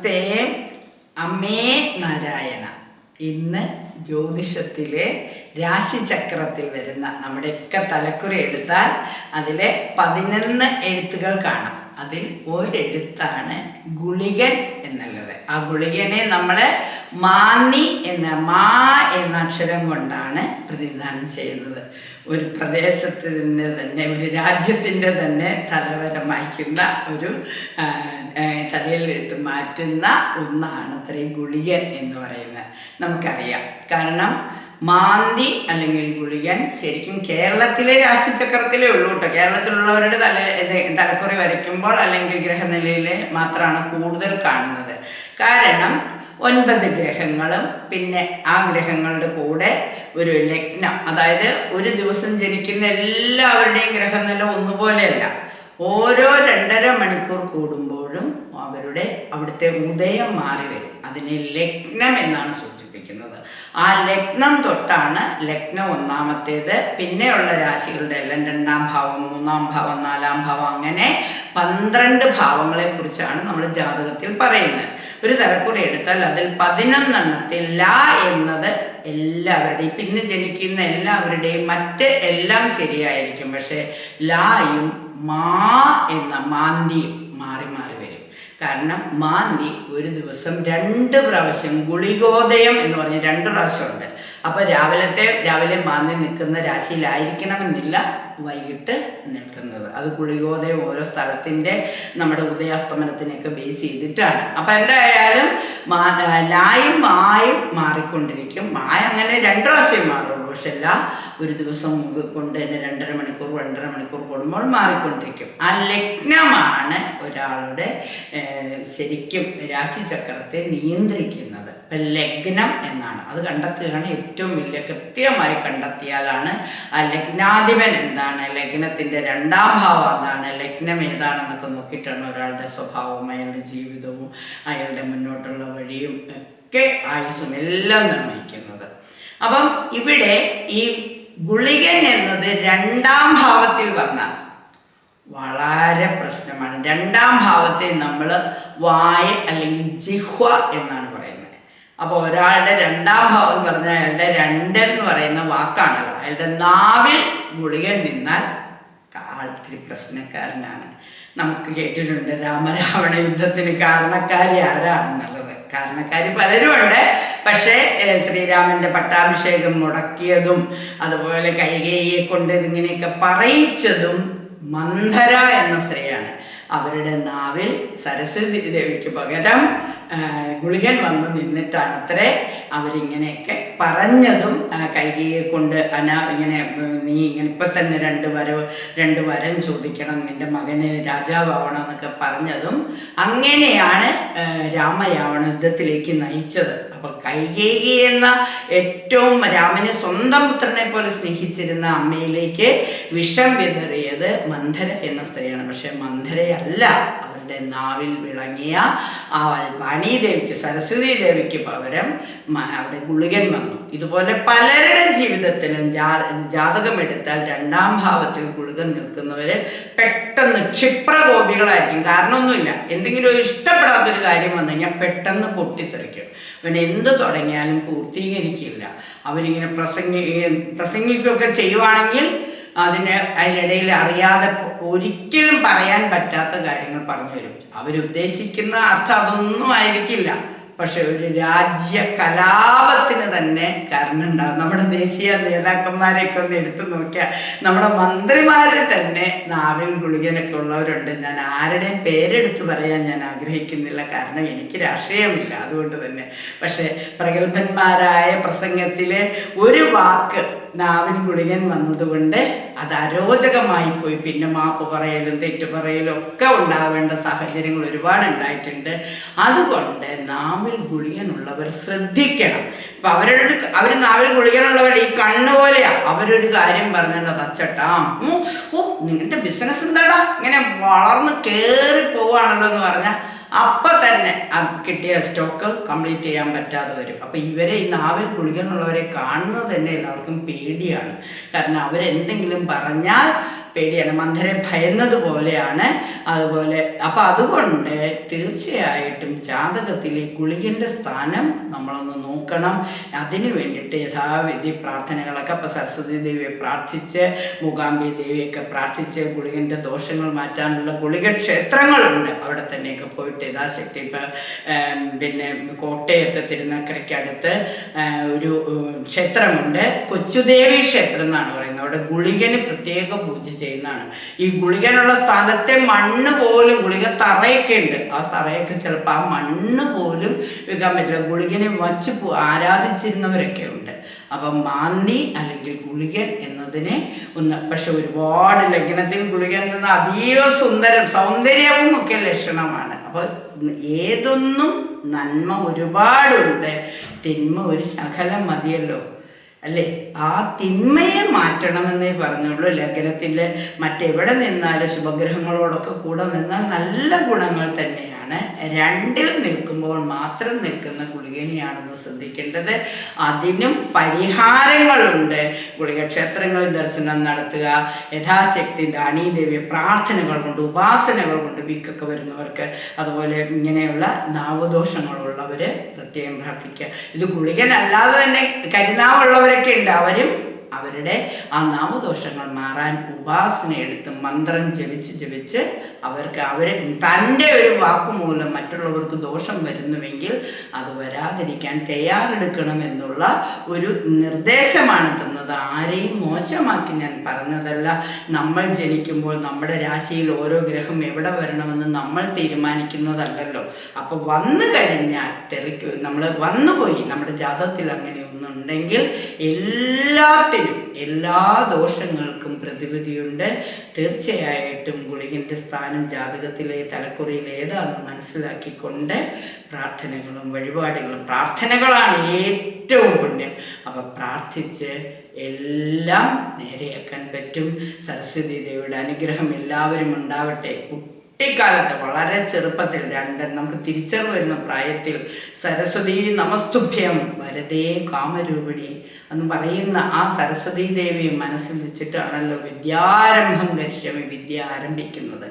നമസ്തേ. അമ്മേ നാരായണ. ഇന്ന് ജ്യോതിഷത്തിലെ രാശിചക്രത്തിൽ വരുന്ന നമ്മുടെയൊക്കെ തലക്കുറി എടുത്താൽ അതിലെ പതിനൊന്ന് എഴുത്തുകൾ കാണാം. അതിൽ ഒരെഴുത്താണ് ഗുളികൻ എന്നുള്ളത്. ആ ഗുളികനെ നമ്മൾ മാന്നി എന്ന മാ എന്ന അക്ഷരം കൊണ്ടാണ് പ്രതിനിധാനം ചെയ്യുന്നത്. ഒരു പ്രദേശത്തിന്റെ തന്നെ ഒരു രാജ്യത്തിന്റെ തന്നെ തലവരമായിക്കുന്ന ഒരു തലയിൽ എടുത്ത് മാറ്റുന്ന ഒന്നാണ് അത്രയും ഗുളികൻ എന്ന് പറയുന്നത്. നമുക്കറിയാം. കാരണം മാന്തി അല്ലെങ്കിൽ ഗുളികൻ ശരിക്കും കേരളത്തിലെ രാശിചക്രത്തിലേ ഉള്ളൂ കേട്ടോ. കേരളത്തിലുള്ളവരുടെ തല തലക്കുറി വരയ്ക്കുമ്പോൾ അല്ലെങ്കിൽ ഗ്രഹനിലയിൽ മാത്രമാണ് കൂടുതൽ കാണുന്നത്. കാരണം ഒൻപത് ഗ്രഹങ്ങളും പിന്നെ ആ ഗ്രഹങ്ങളുടെ കൂടെ ഒരു ലഗ്നം. അതായത് ഒരു ദിവസം ജനിക്കുന്ന എല്ലാവരുടെയും ഗ്രഹനില ഒന്നുപോലെയല്ല. ഓരോ രണ്ടര മണിക്കൂർ കൂടുമ്പോഴും അവരുടെ അവിടുത്തെ ഉദയം മാറി വരും. അതിനെ ലഗ്നം എന്നാണ് സൂചിപ്പിക്കുന്നത്. ആ ലഗ്നം തൊട്ടാണ് ലഗ്നം ഒന്നാമത്തേത്. പിന്നെയുള്ള രാശികളുടെ എല്ലാം രണ്ടാം ഭാവം മൂന്നാം ഭാവം നാലാം ഭാവം അങ്ങനെ പന്ത്രണ്ട് ഭാവങ്ങളെക്കുറിച്ചാണ് നമ്മൾ ജാതകത്തിൽ പറയുന്നത്. ഒരു തലക്കുറി എടുത്താൽ അതിൽ പതിനൊന്നെണ്ണത്തിൽ ല എന്നത് എല്ലാവരുടെയും പിന്ന് ജനിക്കുന്ന എല്ലാവരുടെയും മറ്റ് എല്ലാം ശരിയായിരിക്കും. പക്ഷേ ലായും മാ എന്ന മാന്തിയും മാറി മാറി വരും. കാരണം മാന്തി ഒരു ദിവസം രണ്ട് പ്രാവശ്യം ഗുളികോദയം എന്ന് പറഞ്ഞ് രണ്ട് പ്രാവശ്യമുണ്ട്. അപ്പോൾ രാവിലത്തെ രാവിലെ മാന്തി നിൽക്കുന്ന രാശിയിലായിരിക്കണമെന്നില്ല വൈകിട്ട് നിൽക്കുന്നത്. അത് ഗുളികോദയം ഓരോ സ്ഥലത്തിന്റെ നമ്മുടെ ഉദയാസ്തമനത്തിനെയൊക്കെ ബേസ് ചെയ്തിട്ടാണ്. അപ്പം എന്തായാലും മാ ലായും മായും മാറിക്കൊണ്ടിരിക്കും. മായ അങ്ങനെ രണ്ട് പ്രാവശ്യം മാറുള്ളൂ പക്ഷെ ഒരു ദിവസം കൊണ്ട് തന്നെ രണ്ടര മണിക്കൂർ രണ്ടര മണിക്കൂർ കൂടുമ്പോൾ മാറിക്കൊണ്ടിരിക്കും. ആ ലഗ്നമാണ് ഒരാളുടെ ശരിക്കും രാശിചക്രത്തെ നിയന്ത്രിക്കുന്നത്. ലഗ്നം എന്നാണ്. അത് കണ്ടെത്തുകയാണ് ഏറ്റവും വലിയ കൃത്യമായി കണ്ടെത്തിയാലാണ് ആ ലഗ്നാധിപൻ എന്താണ് ലഗ്നത്തിന്റെ രണ്ടാം ഭാവം എന്താണ് ലഗ്നം ഏതാണെന്നൊക്കെ നോക്കിയിട്ടാണ് ഒരാളുടെ സ്വഭാവം അയാളുടെ ജീവിതവും അയാളുടെ മുന്നോട്ടുള്ള വഴിയും ഒക്കെ ആയുസ്സും എല്ലാം നിർണയിക്കുന്നത്. അപ്പം ഇവിടെ ഈ ഗുളികൻ എന്നത് രണ്ടാം ഭാവത്തിൽ വന്ന വളരെ പ്രശ്നമാണ്. രണ്ടാം ഭാവത്തെ നമ്മൾ വായ അല്ലെങ്കിൽ ജിഹ്വ എന്നാണ് പറയുന്നത്. അപ്പോൾ ഒരാളുടെ രണ്ടാം ഭാവം എന്ന് പറഞ്ഞാൽ അയാളുടെ രണ്ട് എന്ന് പറയുന്ന വാക്കാണല്ലോ. അയാളുടെ നാവിൽ ഗുളികൻ നിന്നാൽ ആൾ ഇത്തിരി പ്രശ്നക്കാരനാണ്. നമുക്ക് കേട്ടിട്ടുണ്ട് രാമരാവണ യുദ്ധത്തിന് കാരണക്കാരി ആരാണെന്നുള്ളത്. കാരണക്കാരി പലരും ഉണ്ട് പക്ഷേ ശ്രീരാമന്റെ പട്ടാഭിഷേകം മുടക്കിയതും അതുപോലെ കൈകേയെ കൊണ്ട് ഇതിങ്ങനെയൊക്കെ പറയിച്ചതും മന്ധര എന്ന സ്ത്രീയാണ്. അവരുടെ നാവിൽ സരസ്വതി ദേവിക്ക് പകരം ഗുളികൻ വന്ന് നിന്നിട്ടാണ് അത്രേ അവരിങ്ങനെയൊക്കെ പറഞ്ഞതും കൈകയെ കൊണ്ട് അന ഇങ്ങനെ നീ ഇങ്ങനെ ഇപ്പം തന്നെ രണ്ട് വരവ് രണ്ട് വരം ചോദിക്കണം നിന്റെ മകന് രാജാവാവണം എന്നൊക്കെ പറഞ്ഞതും അങ്ങനെയാണ് രാമയാവണ യുദ്ധത്തിലേക്ക് നയിച്ചത്. അപ്പൊ കൈകേകി എന്ന ഏറ്റവും രാമനെ സ്വന്തം പുത്രനെ പോലെ സ്നേഹിച്ചിരുന്ന അമ്മയിലേക്ക് വിഷം വിതറിയത് മന്ധര എന്ന സ്ത്രീയാണ്. പക്ഷെ മന്ധരയല്ല അവരുടെ നാവിൽ വിളങ്ങിയ ആ വാണീദേവിക്ക് സരസ്വതി ദേവിക്ക് പകരം അവിടെ ഗുളികൻ വന്നു. ഇതുപോലെ പലരുടെ ജീവിതത്തിലും ജാതകം എടുത്താൽ രണ്ടാം ഭാവത്തിൽ ഗുളികൻ നിൽക്കുന്നവര് പെട്ടെന്ന് ക്ഷിപ്രകോപികളായിരിക്കും. കാരണമൊന്നുമില്ല. എന്തെങ്കിലും ഒരു ഇഷ്ടപ്പെടാത്തൊരു കാര്യം വന്നു കഴിഞ്ഞാൽ പെട്ടെന്ന് പൊട്ടിത്തെറിക്കും. അവൻ എന്ത് തുടങ്ങിയാലും പൂർത്തീകരിക്കില്ല. അവരിങ്ങനെ പ്രസംഗി പ്രസംഗിക്കുകയൊക്കെ ചെയ്യുവാണെങ്കിൽ അതിന് അതിനിടയിൽ അറിയാതെ ഒരിക്കലും പറയാൻ പറ്റാത്ത കാര്യങ്ങൾ പറഞ്ഞു വരും അവരുദ്ദേശിക്കുന്ന അർത്ഥം അതൊന്നും ആയിരിക്കില്ല. പക്ഷെ ഒരു രാജ്യ കലാപത്തിന് തന്നെ കാരണം ഉണ്ടാകും നമ്മുടെ ദേശീയ നേതാക്കന്മാരെയൊക്കെ ഒന്ന് എടുത്തു നോക്കിയാൽ നമ്മുടെ മന്ത്രിമാരിൽ തന്നെ നാവിൽ ഗുളികനൊക്കെ ഉള്ളവരുണ്ട്. ഞാൻ ആരുടെയും പേരെടുത്ത് പറയാൻ ഞാൻ ആഗ്രഹിക്കുന്നില്ല. കാരണം എനിക്ക് രാഷ്ട്രീയമില്ല അതുകൊണ്ട് തന്നെ. പക്ഷേ പ്രഗത്ഭന്മാരായ പ്രസംഗത്തിലെ ഒരു വാക്ക് നാവിൽ ഗുളികൻ വന്നതുകൊണ്ട് അത് അരോചകമായി പോയി. പിന്നെ മാപ്പ് പറയലും തെറ്റു പറയലും ഒക്കെ ഉണ്ടാവേണ്ട സാഹചര്യങ്ങൾ ഒരുപാട് ഉണ്ടായിട്ടുണ്ട്. അതുകൊണ്ട് നാവിൽ ഗുളികനുള്ളവർ ശ്രദ്ധിക്കണം. ഇപ്പൊ അവരുടെ ഒരു അവർ നാവിൽ ഗുളികനുള്ളവർ ഈ കണ്ണ് പോലെയാ. അവരൊരു കാര്യം പറഞ്ഞത് അച്ചട്ടാം. ഓ നിങ്ങളുടെ ബിസിനസ് എന്താടാ? ഇങ്ങനെ വളർന്ന് കയറി പോവാണല്ലോ എന്ന് പറഞ്ഞാൽ അപ്പം തന്നെ കിട്ടിയ സ്റ്റോക്ക് കംപ്ലീറ്റ് ചെയ്യാൻ പറ്റാതെ വരും. അപ്പം ഇവരെ ഈ നാവിൽ കുളിക്കാനുള്ളവരെ കാണുന്നത് തന്നെ എല്ലാവർക്കും പേടിയാണ്. കാരണം അവരെന്തെങ്കിലും പറഞ്ഞാൽ പേടിയാണ്. മന്ധരെ ഭയന്നത് പോലെയാണ്. അതുപോലെ അപ്പം അതുകൊണ്ട് തീർച്ചയായിട്ടും ജാതകത്തിലെ ഗുളികന്റെ സ്ഥാനം നമ്മളൊന്ന് നോക്കണം. അതിന് വേണ്ടിയിട്ട് യഥാവിധി പ്രാർത്ഥനകളൊക്കെ അപ്പം സരസ്വതി ദേവിയെ പ്രാർത്ഥിച്ച് മൂകാംബി ദേവിയൊക്കെ പ്രാർത്ഥിച്ച് ഗുളികന്റെ ദോഷങ്ങൾ മാറ്റാനുള്ള ഗുളിക ക്ഷേത്രങ്ങളുണ്ട് അവിടെ തന്നെയൊക്കെ പോയിട്ട് യഥാശക്തി ഇപ്പം പിന്നെ കോട്ടയത്ത് തിരുനക്കരയ്ക്കടുത്ത് ഒരു ക്ഷേത്രമുണ്ട്. കൊച്ചുദേവി ക്ഷേത്രം എന്നാണ് പറയുന്നത്. അവിടെ ഗുളികന് പ്രത്യേക പൂജ ചെയ്യുന്നതാണ്. ഈ ഗുളികനുള്ള സ്ഥലത്തെ മണ്ണ് പോലും ഗുളിക തറയൊക്കെ ഉണ്ട്. ആ തറയൊക്കെ ചിലപ്പോൾ ആ മണ്ണ് പോലും വെക്കാൻ പറ്റില്ല. ഗുളികനെ വച്ച് ആരാധിച്ചിരുന്നവരൊക്കെ ഉണ്ട്. അപ്പം മാന്തി അല്ലെങ്കിൽ ഗുളികൻ എന്നതിനെ ഒന്ന് പക്ഷെ ഒരുപാട് ലഗ്നത്തിൽ ഗുളികൻ എന്ന അതീവ സുന്ദരം സൗന്ദര്യവും ഒക്കെ ലക്ഷണമാണ്. അപ്പോൾ ഏതൊന്നും നന്മ ഒരുപാടുണ്ട്. തിന്മ ഒരു ശകലം മതിയല്ലോ. അല്ലേ? ആ തിന്മയെ മാറ്റണമെന്നേ പറഞ്ഞുള്ളൂ. ലഗ്നത്തിന്റെ മറ്റെവിടെ നിന്നാലും ശുഭഗ്രഹങ്ങളോടൊക്കെ കൂടെ നിന്നാൽ നല്ല ഗുണങ്ങൾ തന്നെയാണ് രണ്ടിൽ നിൽക്കുമ്പോൾ മാത്രം നിൽക്കുന്ന ഗുളികനെയാണെന്ന് ശ്രദ്ധിക്കേണ്ടത്. അതിനും പരിഹാരങ്ങളുണ്ട്. ഗുളികക്ഷേത്രങ്ങളിൽ ദർശനം നടത്തുക യഥാശക്തി ദാനീദേവി പ്രാർത്ഥനകൾ കൊണ്ട് ഉപാസനകൾ കൊണ്ട് വീക്കൊക്കെ വരുന്നവർക്ക് അതുപോലെ ഇങ്ങനെയുള്ള നാവദോഷങ്ങളുള്ളവർ പ്രത്യേകം പ്രാർത്ഥിക്കുക. ഇത് ഗുളികനല്ലാതെ തന്നെ കരുതാവുള്ളവരൊക്കെ ഉണ്ട്. അവരും അവരുടെ ആ നാമദോഷങ്ങൾ മാറാൻ ഉപാസന എടുത്ത് മന്ത്രം ജപിച്ച് ജപിച്ച് അവർക്ക് അവരെ തന്റെ ഒരു വാക്കുമൂലം മറ്റുള്ളവർക്ക് ദോഷം വരുന്നുവെങ്കിൽ അത് വരാതിരിക്കാൻ തയ്യാറെടുക്കണം എന്നുള്ള ഒരു നിർദ്ദേശമാണ് തന്നത്. ആരെയും മോശമാക്കി ഞാൻ പറഞ്ഞതല്ല. നമ്മൾ ജനിക്കുമ്പോൾ നമ്മുടെ രാശിയിൽ ഓരോ ഗ്രഹം എവിടെ വരണമെന്ന് നമ്മൾ തീരുമാനിക്കുന്നതല്ലല്ലോ. അപ്പോൾ വന്നു കഴിഞ്ഞാൽ തെറിക്ക് നമ്മൾ വന്നുപോയി നമ്മുടെ ജാതത്തിൽ അങ്ങനെ ഒന്നുണ്ടെങ്കിൽ എല്ലാത്തിനും എല്ലാ ദോഷങ്ങൾക്കും പ്രതിവിധിയുണ്ട്. തീർച്ചയായിട്ടും ഗുളികന്റെ സ്ഥാനം ജാതകത്തിലെ തലക്കുറിയിൽ ഏതാണെന്ന് മനസ്സിലാക്കിക്കൊണ്ട് പ്രാർത്ഥനകളും വഴിപാടുകളും പ്രാർത്ഥനകളാണ് ഏറ്റവും പുണ്യം. അപ്പം പ്രാർത്ഥിച്ച് എല്ലാം നേരെയാക്കാൻ പറ്റും. സരസ്വതി ദേവിയുടെ അനുഗ്രഹം എല്ലാവരും ഉണ്ടാവട്ടെ. കുട്ടിക്കാലത്ത് വളരെ ചെറുപ്പത്തിൽ രണ്ട് നമുക്ക് തിരിച്ചറിവ് വരുന്ന പ്രായത്തിൽ സരസ്വതി നമസ്തുഭ്യം വരതേ കാമരൂപിണി എന്ന് പറയുന്ന ആ സരസ്വതി ദേവിയെ മനസ്സിൽ വെച്ചിട്ടാണല്ലോ വിദ്യാരംഭം കരിഷ്യമി വിദ്യ ആരംഭിക്കുന്നത്.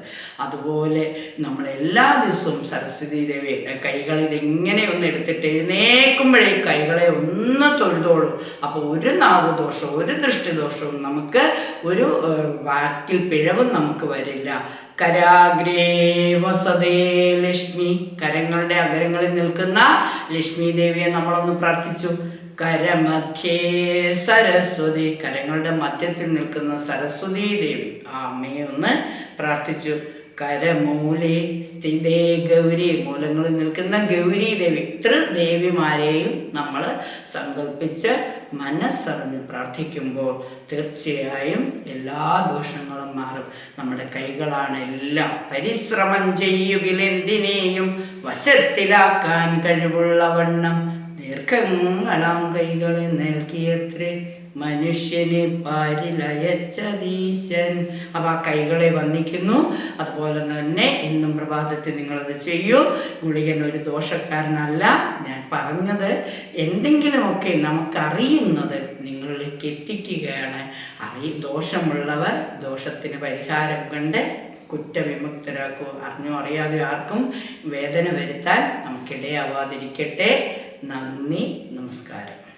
അതുപോലെ നമ്മൾ എല്ലാ ദിവസവും സരസ്വതി ദേവിയുടെ കൈകളിൽ എങ്ങനെ ഒന്ന് എടുത്തിട്ട് എഴുന്നേക്കുമ്പോഴേ കൈകളെ ഒന്ന് തൊഴുതോളൂ. അപ്പോൾ ഒരു നാവുദോഷവും ഒരു ദൃഷ്ടിദോഷവും നമുക്ക് ഒരു വാക്കിൽ പിഴവും നമുക്ക് വരില്ല. കരാഗ്രേ ലക്ഷ്മി. കരങ്ങളുടെ അകരങ്ങളിൽ നിൽക്കുന്ന ലക്ഷ്മി ദേവിയെ നമ്മളൊന്ന് പ്രാർത്ഥിച്ചു. കരമധ്യേ സരസ്വതി. കരങ്ങളുടെ മധ്യത്തിൽ നിൽക്കുന്ന സരസ്വതി ദേവി ആ അമ്മയെ ഒന്ന് പ്രാർത്ഥിച്ചു. കരമൂലെ സ്ഥിതേ ഗൗരി. മൂലങ്ങളിൽ നിൽക്കുന്ന ഗൗരി ദേവി. ത്രിദേവിമാരെയും നമ്മൾ സങ്കല്പിച്ച് മനസ്സറിഞ്ഞ് പ്രാർത്ഥിക്കുമ്പോൾ തീർച്ചയായും എല്ലാ ദോഷങ്ങളും മാറും. നമ്മുടെ കൈകളാണ് എല്ലാം പരിശ്രമം ചെയ്യുകിലെന്തിനേയും വശത്തിലാക്കാൻ കഴിവുള്ളവണ്ണം ദീർഘങ്ങളാം കൈകളെ നൽകിയത്രേ. മനുഷ്യനെ പാരിലയച്ചതീശൻ. അപ്പം ആ കൈകളെ വന്ദിക്കുന്നു. അതുപോലെ തന്നെ ഇന്നും പ്രഭാതത്തിൽ നിങ്ങളത് ചെയ്യൂ. ഗുളികൻ ഒരു ദോഷക്കാരനല്ല. ഞാൻ പറഞ്ഞത് എന്തെങ്കിലുമൊക്കെ നമുക്കറിയുന്നത് നിങ്ങളിലേക്ക് എത്തിക്കുകയാണ്. അറി ദോഷമുള്ളവർ ദോഷത്തിന് പരിഹാരം കണ്ട് കുറ്റവിമുക്തരാക്കൂ. അറിഞ്ഞോ അറിയാതെ ആർക്കും വേദന വരുത്താൻ നമുക്കിടയാവാതിരിക്കട്ടെ. നന്ദി നമസ്കാരം.